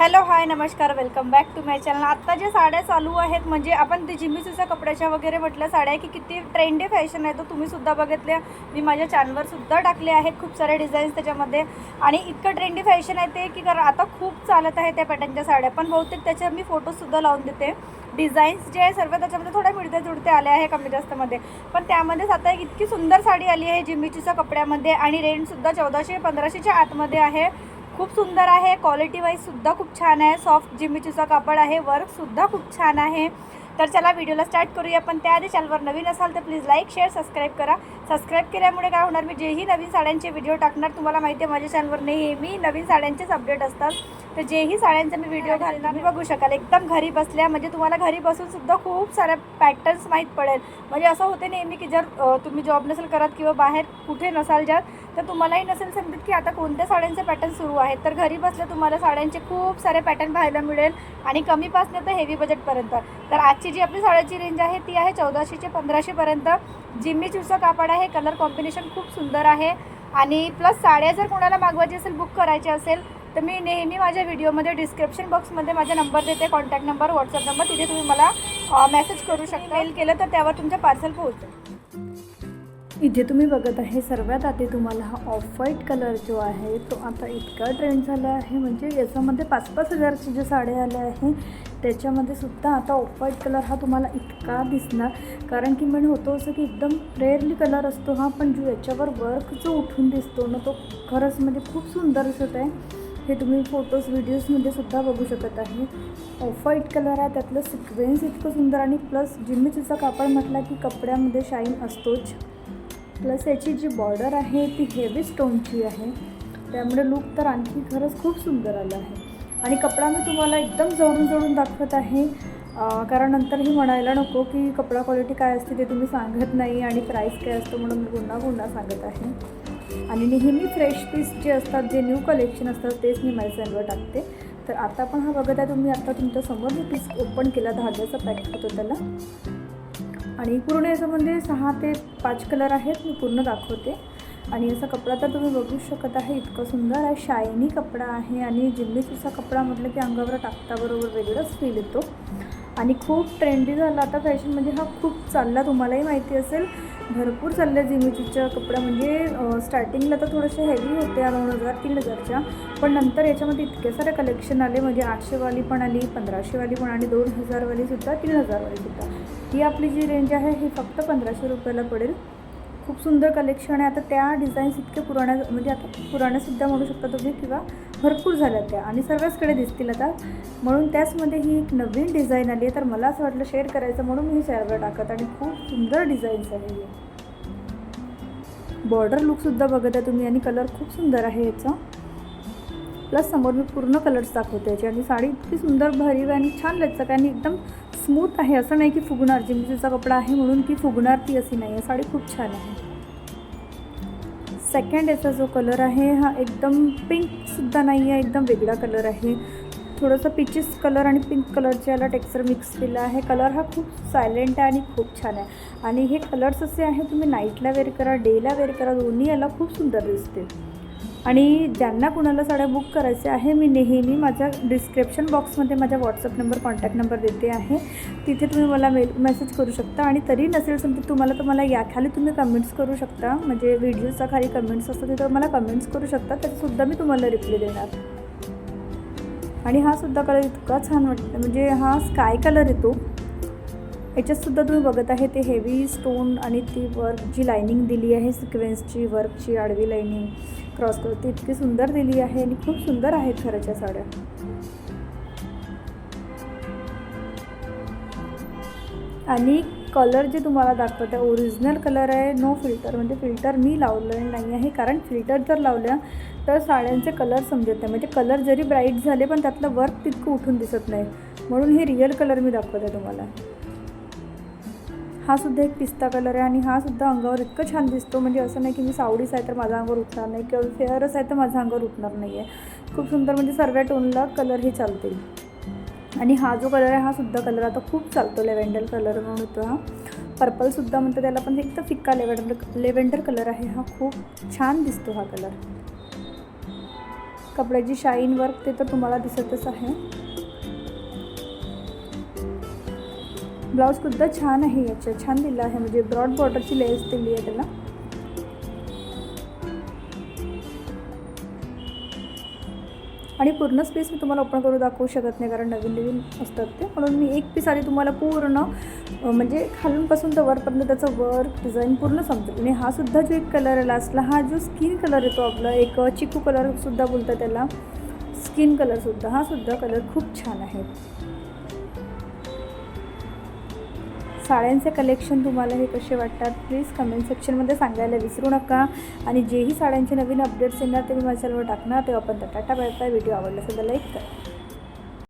Hello hi नमस्कार welcome back to my channel. आत्ता ज्या साड्या चालू आहेत म्हणजे आपण ते जिमीचूच्या कपड्याच्या वगैरे म्हटल्या साड्या की किती ट्रेंडी फॅशन आहे तो तुम्हीसुद्धा बघितल्या. मी माझ्या चॅनलवर सुद्धा टाकले आहेत खूप सारे डिझाईन्स त्याच्यामध्ये. आणि इतकं ट्रेंडी फॅशन आहे ते की कारण आता खूप चालत आहे त्या पॅटर्नच्या साड्या. पण बहुतेक त्याचे मी फोटोसुद्धा लावून देते. डिझाईन्स जे आहे सर्व त्याच्यामध्ये थोड्या मिळते जुळते आले आहे कमी जास्तमध्ये. पण त्यामध्येच आता एक इतकी सुंदर साडी आली आहे जिमीचूच्या कपड्यामध्ये. आणि रेंटसुद्धा चौदाशे पंधराशेच्या आतमध्ये आहे. खूप सुंदर आहे. क्वालिटी वाईज सुद्धा खूप छान आहे. सॉफ्ट जिमीचूचा कापड आहे. वर्कसुद्धा खूप छान आहे. तर चला व्हिडिओला स्टार्ट करूया. पण त्याआधी चॅनलवर नवीन असाल तर प्लीज लाईक शेअर सबस्क्राईब करा. सबस्क्राईब केल्यामुळे काय होणार? मी जेही नवीन साड्यांचे व्हिडिओ टाकणार तुम्हाला माहिती आहे माझ्या चॅनलवर नेहमी नवीन साड्यांचेच अपडेट असतात. तर जेही साड्यांचे मी व्हिडिओ घालणार मी बघू शकाल. एकदम घरी बसल्या म्हणजे तुम्हाला घरी बसून सुद्धा खूप साऱ्या पॅटर्न्स माहीत पडेल. म्हणजे असं होते नेहमी की जर तुम्ही जॉब नसेल करत किंवा बाहेर कुठे नसाल ज्यात तर तुम्हालाही नसेल समजत की आता कोणत्या साड्यांचे पॅटर्न सुरू आहेत? तर घरी बसल्या तुम्हाला साड्यांचे खूप सारे पॅटर्न पाहायला मिळेल आणि कमीपासून तर हेवी बजेटपर्यंत तर आजची जी आपली साड्याची रेंज आहे ती आहे चौदाशे ते पंधराशेपर्यंत जिम्मी चुसा कापड आहे कलर कॉम्बिनेशन खूप सुंदर आहे. आणि प्लस साड्या जर कोणाला मागवायची असेल बुक करायची असेल तर मी नेहमी माझ्या व्हिडिओमध्ये डिस्क्रिप्शन बॉक्समध्ये माझा नंबर देते कॉन्टॅक्ट नंबर व्हॉट्सअप नंबर तिथे तुम्ही मला मेसेज करू शकता. मेल केलं तर त्यावर तुमचं पार्सल पोहोचेल. इथे तुम्ही बघत आहे सर्वात आधी तुम्हाला हा ऑफ व्हाईट कलर जो आहे तो आता इतका ट्रेंड झाला आहे. म्हणजे याच्यामध्ये पाच पाच हजारची ज्या साड्या आल्या आहे त्याच्यामध्ये सुद्धा आता ऑफ व्हाईट कलर हा तुम्हाला इतका दिसणार. कारण की म्हणजे होतो असं की एकदम रेअरली कलर असतो हा पण जो याच्यावर वर्क जो उठून दिसतो ना तो खरंच म्हणजे खूप सुंदर दिसत आहे. हे तुम्ही फोटोज व्हिडिओजमध्ये सुद्धा बघू शकत आहे. ऑफ व्हाईट कलर आहे त्यातलं सिक्वेन्स इतकं सुंदर आणि प्लस जिम्मीचीचा कापड म्हटला की कपड्यामध्ये शाईन असतोच. प्लस याची जी बॉर्डर आहे ती हेवी स्टोनची आहे. त्यामुळे लुक तर आणखी खरंच खूप सुंदर आलं आहे. आणि कपडा मी तुम्हाला एकदम जवळून जवळून दाखवत आहे. कारण कारण नंतरही म्हणायला नको की कपडा क्वालिटी काय असते ते तुम्ही सांगत नाही आणि प्राईस काय असतो म्हणून मी पुन्हा पुन्हा सांगत आहे. आणि नेहमी फ्रेश पीस जे असतात जे न्यू कलेक्शन असतात तेच मी माझ्या चॅनलवर टाकते. तर आता पण हा बघत आहे तुम्ही. आता तुमच्यासमोर मी पीस ओपन केला. धाग्याचा पॅक होतो त्याला. आणि पूर्ण याच्यामध्ये सहा ते पाच कलर आहेत मी पूर्ण दाखवते. आणि असा कपडा तर तुम्ही बघू शकत आहे इतकं सुंदर आहे. शायनी कपडा आहे आणि जिल्लीसुसा कपडा म्हटलं की अंगावर टाकताबरोबर वेगळंच फील येतो. आणि खूप ट्रेंडी झाला आता फॅशनमध्ये म्हणजे हा खूप चालला तुम्हालाही माहिती असेल. भरपूर चालल्या जिमीचीच्या कपडा म्हणजे स्टार्टिंगला तर थोडेसे हेवी होते दोन हजार तीन हजारच्या. पण नंतर याच्यामध्ये इतके सारे कलेक्शन आले. म्हणजे आठशेवाली पण आली पंधराशेवाली पण आणि दोन हजारवालीसुद्धा तीन हजारवालीसुद्धा ही आपली जी रेंज आहे ही फक्त पंधराशे रुपयाला पडेल. खूप सुंदर कलेक्शन आहे. आता त्या डिझाईन्स इतक्या पुराण्या म्हणजे आता पुराण्यासुद्धा म्हणू शकता तुम्ही किंवा भरपूर झाल्या त्या आणि सर्वचकडे दिसतील आता. म्हणून त्याचमध्ये ही एक नवीन डिझाईन आली आहे. तर मला असं वाटलं शेअर करायचं म्हणून मी शेअरवर टाकत आणि खूप सुंदर डिझाईन्स आहे ही. बॉर्डर लुकसुद्धा बघत आहे तुम्ही आणि कलर खूप सुंदर आहे याचा. प्लस समोर मी पूर्ण कलर्स दाखवते. याची आणि साडी इतकी सुंदर भरीव आहे आणि छान लचक आहे आणि एकदम स्मूथ आहे. असं नाही की फुगणार. जिमसीचा कपडा आहे म्हणून ती फुगणार ती अशी नाही आहे साडी खूप छान आहे. सेकंड याचा जो कलर आहे हा एकदम पिंकसुद्धा नाही आहे एकदम वेगळा कलर आहे. थोडंसं पिचेस कलर आणि पिंक कलरचे याला टेक्स्चर मिक्स केलं आहे. कलर हा खूप सायलेंट आहे आणि खूप छान आहे. आणि हे कलर्स असे आहे तुम्ही नाईटला वेअर करा डेला वेअर करा दोन्ही याला खूप सुंदर दिसते आणि ज्यांना कुणाला साड्या बुक करायच्या आहे मी नेहमी माझ्या डिस्क्रिप्शन बॉक्समध्ये माझ्या व्हॉट्सअप नंबर कॉन्टॅक्ट नंबर देते आहे. तिथे तुम्ही मला मेल मेसेज करू शकता आणि तरी नसेल समजा तुम्हाला तर मला याखाली तुम्ही कमेंट्स करू शकता. म्हणजे व्हिडिओचा खाली कमेंट्स असतात तिथं मला कमेंट्स करू शकता त्याचंसुद्धा मी तुम्हाला रिप्लाय देणार. आणि हा सुद्धा कलर इतका छान वाटतं म्हणजे हा स्काय कलर येतो. याच्यातसुद्धा तुम्ही बघत आहे ते हेवी स्टोन आणि ती वर्क जी लायनिंग दिली आहे सिक्वेन्सची वर्कची आडवी लायनिंग क्रॉस ती इतकी सुंदर दिली आहे आणि खूप सुंदर आहेत खरंच्या साड्या. आणि कलर जे तुम्हाला दाखवत आहे ओरिजिनल कलर आहे नो फिल्टर म्हणजे फिल्टर मी लावलेलं नाही आहे कारण फिल्टर जर लावल्या तर साड्यांचे कलर समजत नाही. म्हणजे कलर जरी ब्राईट झाले पण त्यातलं वर्क तितकं उठून दिसत नाही. म्हणून हे रिअल कलर मी दाखवत आहे तुम्हाला. हा सुद्धा एक पिस्ता कलर आहे आणि हा सुद्धा अंगावर इतकं छान दिसतो. म्हणजे असं नाही की मी सावडीच आहे तर माझ्या अंगावर उठणार नाही किंवा फेअरच आहे तर माझ्या अंगावर उठणार नाही आहे खूप सुंदर म्हणजे सर्व टोनला कलर हे चालतील. आणि हा जो कलर आहे हा सुद्धा कलर आता खूप चालतो. लेव्हेंडर कलर म्हणून होतो हा. पर्पलसुद्धा म्हणतो त्याला पण एकदम फिक्का लेव्हेंडर लेव्हेंडर कलर आहे हा. खूप छान दिसतो हा कलर कपड्याची शाईन वर्क ते तर तुम्हाला दिसतच आहे. ब्लाऊजसुद्धा छान आहे याच्या छान दिलं आहे. म्हणजे ब्रॉड बॉर्डरची लेस दिली आहे त्याला. आणि पूर्ण स्पेस मी तुम्हाला ओपन करून दाखवू शकत नाही कारण नवीन नवीन असतात ते. म्हणून मी एक पीस आधी तुम्हाला पूर्ण म्हणजे खालूनपासून तर वरपर्यंत त्याचं वर्क डिझाईन पूर्ण समजेल. आणि हा सुद्धा जो एक कलर आहे लास्टला हा जो स्किन कलर येतो आपला एक चिकू कलरसुद्धा बोलतात त्याला. स्किन कलरसुद्धा हा सुद्धा कलर खूप छान आहे. साड्यांचे कलेक्शन तुम्हाला हे कसे वाटतात? प्लीज कमेंट सेक्शनमध्ये सांगायला विसरू नका. आणि जेही साड्यांचे नवीन अपडेट्स येणार ते मी माझ्यावर टाकणार. तेव्हा आपण टाटा बाय बाय व्हिडिओ आवडला असेल तर लाईक करा.